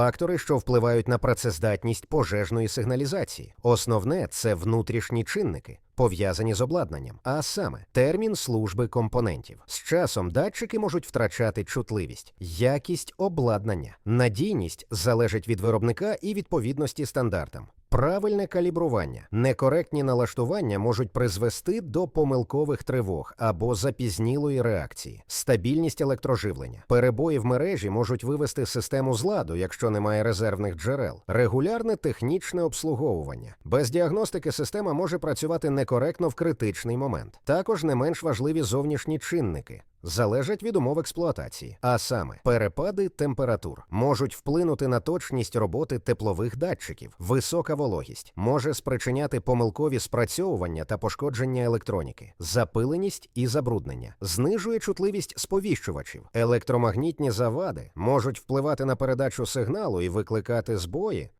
Фактори, що впливають на працездатність пожежної сигналізації. Основне це внутрішні чинники. Пов'язані з обладнанням, а саме термін служби компонентів. З часом датчики можуть втрачати чутливість, якість обладнання, надійність залежить від виробника і відповідності стандартам. Правильне калібрування, некоректні налаштування можуть призвести до помилкових тривог або запізнілої реакції, стабільність електроживлення. Перебої в мережі можуть вивести систему з ладу, якщо немає резервних джерел, регулярне технічне обслуговування. Без діагностики система може працювати некоректно в критичний момент. Також не менш важливі зовнішні чинники. Залежать від умов експлуатації, а саме перепади температур можуть вплинути на точність роботи теплових датчиків. Висока вологість може спричиняти помилкові спрацьовування та пошкодження електроніки, запиленість і забруднення, знижує чутливість сповіщувачів. Електромагнітні завади можуть впливати на передачу сигналу і викликати збої,